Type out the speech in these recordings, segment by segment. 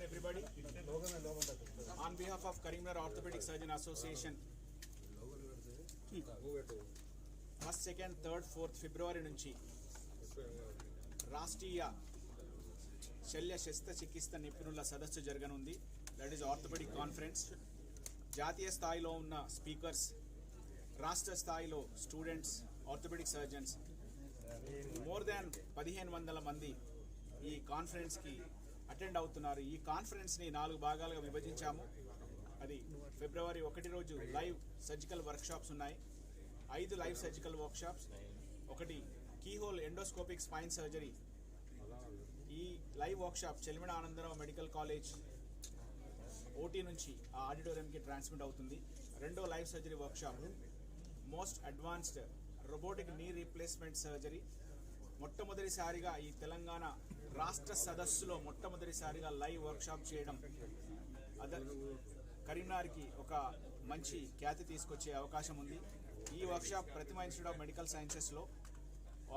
afternoon, everybody. On behalf of Karimnagar Orthopedic Surgeon Association, first second third fourth February నుంచి రాష్ట్రీయ శల్య శస్త్రచికిత్స నిపుణుల సదస్సు జరగనుంది. దట్ ఈస్ ఆర్థోపెడిక్ కాన్ఫరెన్స్ జాతీయ స్థాయిలో ఉన్న స్పీకర్స్ రాష్ట్ర స్థాయిలో students orthopedic surgeons more than పదిహేను వందల మంది ఈ కాన్ఫరెన్స్కి అటెండ్ అవుతున్నారు. ఈ కాన్ఫరెన్స్ని నాలుగు భాగాలుగా విభజించాము. అది ఫిబ్రవరి ఒకటి రోజు లైవ్ సర్జికల్ వర్క్షాప్స్ ఉన్నాయి. ఐదు లైవ్ సర్జికల్ వర్క్షాప్స్ ఒకటి కీహోల్ ఎండోస్కోపిక్ స్పైన్ సర్జరీ. ఈ live workshop Chelimeda Anandrao medical college OT నుంచి ఆ ఆడిటోరియంకి ట్రాన్స్మిట్ అవుతుంది. రెండో live surgery workshop most advanced robotic knee replacement surgery మొట్టమొదటిసారిగా ఈ తెలంగాణ రాష్ట్ర సదస్సులో మొట్టమొదటిసారిగా లైవ్ వర్క్షాప్ చేయడం అదర్ కరీంనగర్కి ఒక మంచి ఖ్యాతి తీసుకొచ్చే అవకాశం ఉంది. ఈ workshop Prathima institute of medical సైన్సెస్లో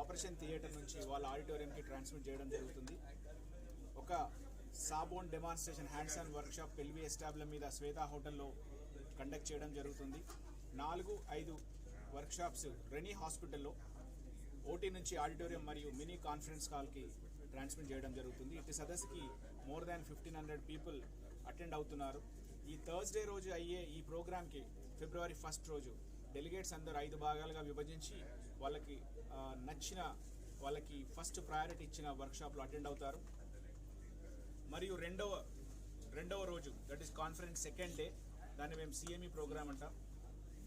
operation theatre నుంచి వాళ్ళ ఆడిటోరియంకి ట్రాన్స్మిట్ చేయడం జరుగుతుంది. ఒక sawbone demonstration hands on workshop పెల్వి ఎస్టాబ్ల మీద శ్వేతా హోటల్లో కండక్ట్ చేయడం జరుగుతుంది. నాలుగు ఐదు వర్క్షాప్స్ రెనీ హాస్పిటల్లో ఓటీ నుంచి ఆడిటోరియం మరియు మినీ కాన్ఫరెన్స్ కాల్కి ట్రాన్స్మిట్ చేయడం జరుగుతుంది. ఇటు సదస్సుకి more than fifteen hundred people attend అవుతున్నారు. ఈ థర్స్డే రోజు అయ్యే ఈ ప్రోగ్రామ్కి ఫిబ్రవరి ఫస్ట్ రోజు డెలిగేట్స్ అందరూ ఐదు భాగాలుగా విభజించి వాళ్ళకి నచ్చిన వాళ్ళకి ఫస్ట్ ప్రయారిటీ ఇచ్చిన వర్క్షాప్లో అటెండ్ అవుతారు. మరియు రెండవ రెండవ రోజు that is conference second day దాన్ని మేము సిఎంఈ ప్రోగ్రామ్ అంటాం.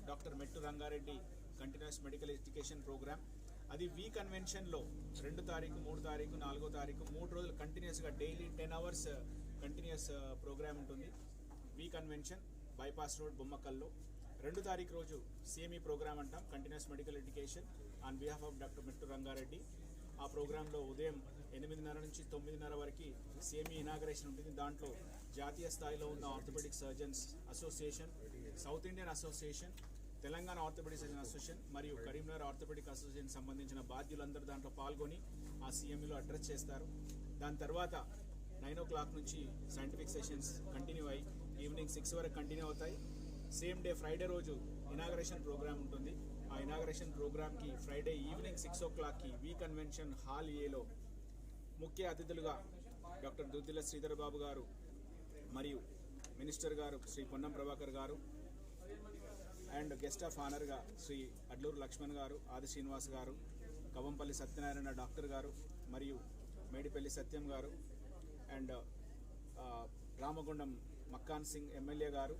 Doctor Mettu Rangareddy continuous medical education program. అది వీ కన్వెన్షన్లో రెండు తారీఖు మూడు తారీఖు నాలుగో తారీఖు మూడు రోజులు కంటిన్యూస్గా daily ten hours continuous programme ఉంటుంది. వీ కన్వెన్షన్ బైపాస్ రోడ్ బొమ్మకల్లో. రెండు తారీఖు రోజు సిఎంఈ ప్రోగ్రామ్ అంటాం continuous medical education on behalf of doctor Mittu Rangareddy. ఆ ప్రోగ్రాంలో ఉదయం ఎనిమిదిన్నర నుంచి తొమ్మిదిన్నర వరకు సిఎంఈ ఇనాగరేషన్ ఉంటుంది. దాంట్లో జాతీయ స్థాయిలో ఉన్న orthopedic surgeons association south Indian association Telangana orthopedic surgeon association మరియు కరీంనగర్ ఆర్థోపెడిక్ అసోసియేషన్ సంబంధించిన బాధ్యులందరూ దాంట్లో పాల్గొని ఆ సీఎంఈలో అడ్రస్ చేస్తారు. దాని తర్వాత నైన్ ఓ క్లాక్ నుంచి సైంటిఫిక్ సెషన్స్ కంటిన్యూ అయ్యి ఈవినింగ్ సిక్స్ వరకు కంటిన్యూ అవుతాయి. సేమ్ డే ఫ్రైడే రోజు ఇనాగరేషన్ ప్రోగ్రామ్ ఉంటుంది. ఆ ఇనాగరేషన్ ప్రోగ్రామ్కి ఫ్రైడే ఈవినింగ్ సిక్స్ ఓ క్లాక్కి వి కన్వెన్షన్ హాల్ ఏలో ముఖ్య అతిథులుగా డాక్టర్ దుద్దిల శ్రీధర్ బాబు గారు మరియు మినిస్టర్ గారు Shri Ponnam Prabhakar garu and guest of ఆనర్గా Shri Adluri Laxman గారు ఆది శ్రీనివాస్ గారు కవంపల్లి సత్యనారాయణ డాక్టర్ గారు మరియు మేడిపల్లి సత్యం గారు అండ్ రామగుండం మక్కాన్ సింగ్ ఎమ్మెల్యే గారు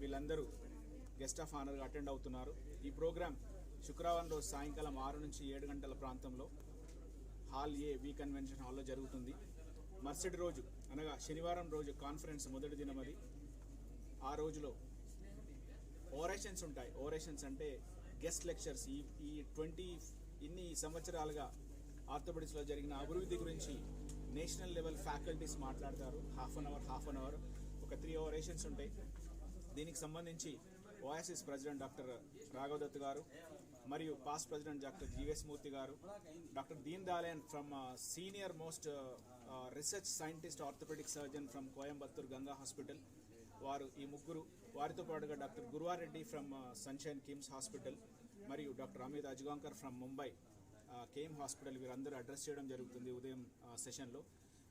వీళ్ళందరూ గెస్ట్ ఆఫ్ ఆనర్గా అటెండ్ అవుతున్నారు. ఈ ప్రోగ్రాం శుక్రవారం రోజు సాయంకాలం ఆరు నుంచి ఏడు గంటల ప్రాంతంలో హాల్ ఏ వి కన్వెన్షన్ హాల్లో జరుగుతుంది. మరుసటి రోజు అనగా శనివారం రోజు కాన్ఫరెన్స్ మొదటి దినం అది ఆ రోజులో ఓరేషన్స్ ఉంటాయి. ఓరేషన్స్ అంటే గెస్ట్ లెక్చర్స్ ఈ ఈ ట్వంటీ ఇన్ని సంవత్సరాలుగా ఆర్థోపెడిక్స్లో జరిగిన అభివృద్ధి గురించి నేషనల్ లెవెల్ ఫ్యాకల్టీస్ మాట్లాడతారు. Half an hour half an hour ఒక త్రీ ఓరేషన్స్ ఉంటాయి. దీనికి సంబంధించి OSS president doctor Raghav Dutt గారు మరియు past president doctor Jeeves Murthy గారు doctor Deen Dayalan from senior most research scientist orthopedic surgeon from Coimbatore Ganga hospital వారు ఈ ముగ్గురు వారితో పాటుగా doctor Guruvareddy from sunshine KIMS hospital మరియు doctor Amit Ajgaonkar from Mumbai KM hospital వీరందరూ address చేయడం జరుగుతుంది ఉదయం సెషన్లో.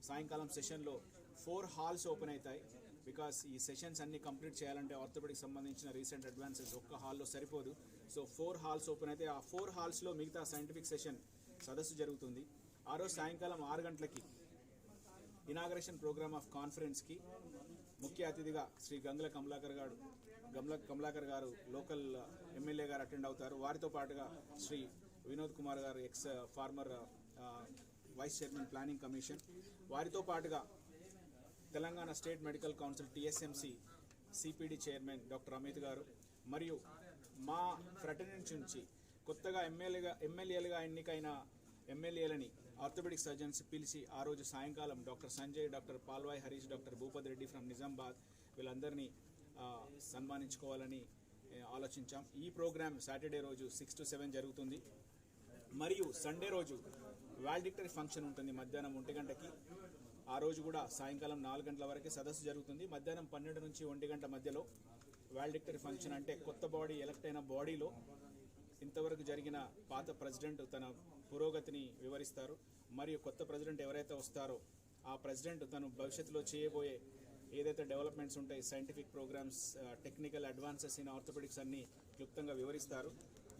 సాయంకాలం సెషన్లో ఫోర్ హాల్స్ ఓపెన్ అవుతాయి బికాస్ ఈ సెషన్స్ అన్ని కంప్లీట్ చేయాలంటే ఆర్థోపెడిక్ సంబంధించిన రీసెంట్ అడ్వాన్సెస్ ఒక్క హాల్లో సరిపోదు. సో ఫోర్ హాల్స్ ఓపెన్ అయితే ఆ ఫోర్ హాల్స్లో మిగతా సైంటిఫిక్ సెషన్ సదస్సు జరుగుతుంది. ఆ రోజు సాయంకాలం ఆరు గంటలకి ఇనాగరేషన్ ప్రోగ్రామ్ ఆఫ్ కాన్ఫరెన్స్కి ముఖ్య అతిథిగా శ్రీ గంగుల కమలాకర్ గారు గమల కమలాకర్ గారు లోకల్ ఎమ్మెల్యే గారు అటెండ్ అవుతారు. వారితో పాటుగా శ్రీ వినోద్ కుమార్ గారు ex former vice chairman planning commission వారితో పాటుగా Telangana state medical council TSMC CPD chairman doctor Amit గారు మరియు మా ఫ్రటర్నిటీ నుంచి కొత్తగా ఎమ్మెల్యేగా ఎమ్మెల్యేలుగా ఎన్నికైన ఎమ్మెల్యేలని ఆర్థోపెడిక్ సర్జన్స్ పిలిచి ఆ రోజు సాయంకాలం doctor Sanjay doctor Palvai Harish doctor Bhupathi Reddy from Nizamabad వీళ్ళందరినీ సన్మానించుకోవాలని ఆలోచించాం. ఈ ప్రోగ్రామ్ సాటర్డే రోజు సిక్స్ టు సెవెన్ జరుగుతుంది. మరియు సండే రోజు వాల్డిక్టరీ ఫంక్షన్ ఉంటుంది మధ్యాహ్నం ఒంటి గంటకి. ఆ రోజు కూడా సాయంకాలం నాలుగు గంటల వరకు సదస్సు జరుగుతుంది. మధ్యాహ్నం పన్నెండు నుంచి ఒంటి గంట మధ్యలో వాల్డిక్టరీ ఫంక్షన్ అంటే కొత్త బాడీ ఎలక్ట్ అయిన బాడీలో ఇంతవరకు జరిగిన పాత ప్రెసిడెంట్ తన పురోగతిని వివరిస్తారు. మరియు కొత్త ప్రెసిడెంట్ ఎవరైతే వస్తారో ఆ ప్రెసిడెంట్ తను భవిష్యత్తులో చేయబోయే ఏదైతే డెవలప్మెంట్స్ ఉంటాయి scientific programmes technical advances in orthopedics అన్ని క్లుప్తంగా వివరిస్తారు.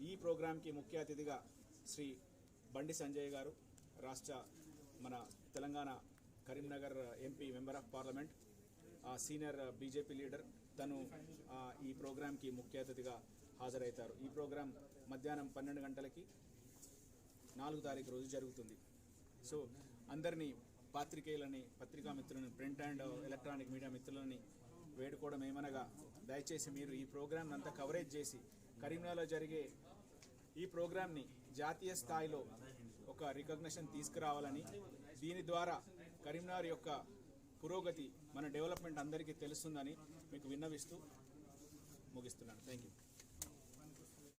ఈ ప్రోగ్రాంకి ముఖ్య అతిథిగా శ్రీ బండి సంజయ్ గారు రాష్ట్ర మన Telangana Karimnagar MP member of parliament senior BJP leader తను ఈ ప్రోగ్రాంకి ముఖ్య అతిథిగా హాజరవుతారు. ఈ ప్రోగ్రాం మధ్యాహ్నం పన్నెండు గంటలకి నాలుగు తారీఖు రోజు జరుగుతుంది. సో అందరినీ పాత్రికేయులని పత్రికా మిత్రులను ప్రింట్ అండ్ ఎలక్ట్రానిక్ మీడియా మిత్రులని వేడుకోవడం ఏమనగా దయచేసి మీరు ఈ ప్రోగ్రామ్ అంతా కవరేజ్ చేసి కరీంనగర్లో జరిగే ఈ ప్రోగ్రామ్ని జాతీయ స్థాయిలో ఒక రికగ్నిషన్ తీసుకురావాలని దీని ద్వారా కరీంనగర్ యొక్క పురోగతి మన డెవలప్మెంట్ అందరికీ తెలుస్తుందని మీకు విన్నవిస్తూ ముగిస్తున్నాను. Thank you